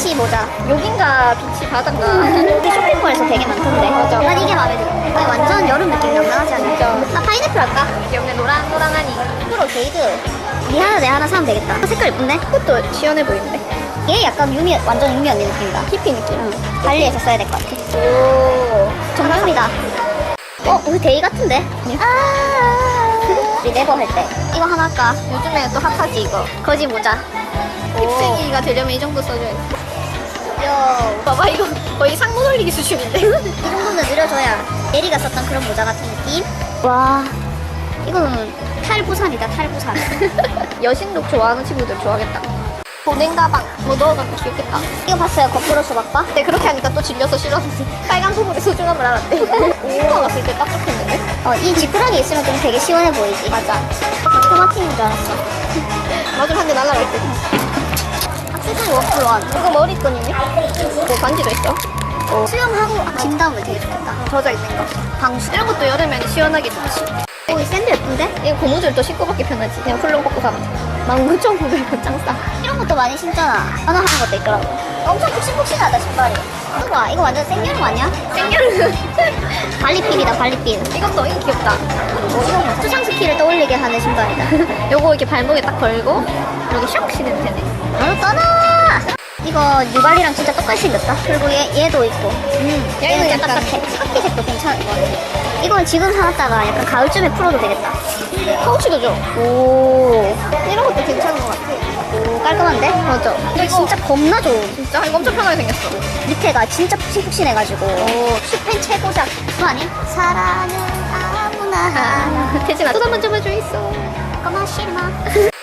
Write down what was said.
비치 모자. 여긴가 비치 바다인가. 여기 쇼핑몰에서 되게 많던데. 맞아. 난 이게 마음에 들어. 이거 완전 여름 느낌 명랑하지 않아? 나 파인애플 할까? 귀엽네 노랑노랑하니 프로 게이드. 니 하나 내 하나 사면 되겠다. 어, 색깔 예쁜데? 그것도 시원해 보이는데 얘 약간 유미 완전 유미 언니 느낌이다. 히피 느낌 응. 발리에서 써야 될 것 같아. 오 정답이다. 어, 우리 데이 같은데? 아, 우리 네버 할 때. 이거 하나 할까? 요즘에 또 핫하지 이거 거지 모자. 힙쟁이가 되려면 이 정도 써줘야 돼 요. 봐봐 이거 거의 상모 돌리기 수준인데 이 정도는 느려줘야 예리가 썼던 그런 모자 같은 느낌? 와, 이거는 탈부산이다, 탈부산. 여신룩 좋아하는 친구들 좋아하겠다 보냉 가방 뭐 넣어갖고 귀엽겠다 이거 봤어요? 거꾸로 수박바? 근데 그렇게 하니까 또 질려서 싫었는데 빨간 소금의 소중함을 알았대 슈퍼 갔을 때 딱 좋겠는데 어, 이 지푸라기 있으면 좀 되게 시원해 보이지. 맞아 토마틴인 줄 알았어. 마중 한대 날아갈 때 악세사리 워플런. 이거 머리끈이네 뭐 반지도 있어 수영하고 아, 짐 담으면 되게 좋겠다. 젖어 있는 거 방수. 이런 것도 여름에는 시원하게 좋지 오, 이 샌드 예쁜데? 이거 고무줄도 신고 받기 편하지 그냥 훌렁 벗고 가면 돼 19,900원 짱 싸 이런 것도 많이 신잖아. 하나 하는 것도 있더라고. 엄청 푹신푹신하다, 신발이. 이거 봐, 이거 완전 생여름 아니야? 생겨는 발리핀이다, 발리핀. 이것도 이거 귀엽다 수상 스키를 떠올리게 하는 신발이다. 요거 이렇게 발목에 딱 걸고 이렇게 샥 신으면 되네! 이거 뉴발리랑 진짜 똑같이 생겼다. 그리고 얘, 얘도 있고. 음, 얘는 약간- 딱딱해. 카키색도 괜찮은 것 같아. 이건 지금 사놨다가 약간 가을쯤에 풀어도 되겠다. 파우치도 줘 오, 이런 것도 괜찮은 것 같아 오 깔끔한데? 맞아 이거 진짜 겁나 좋은. 진짜 이거 엄청 편하게 생겼어 밑에가 진짜 푹신푹신해가지고. 오 슈펜 최고작. 그거 아니? 사랑은 아무나 하나. 태진아 또 한번 좀 해줘 있어 꼬마 실마.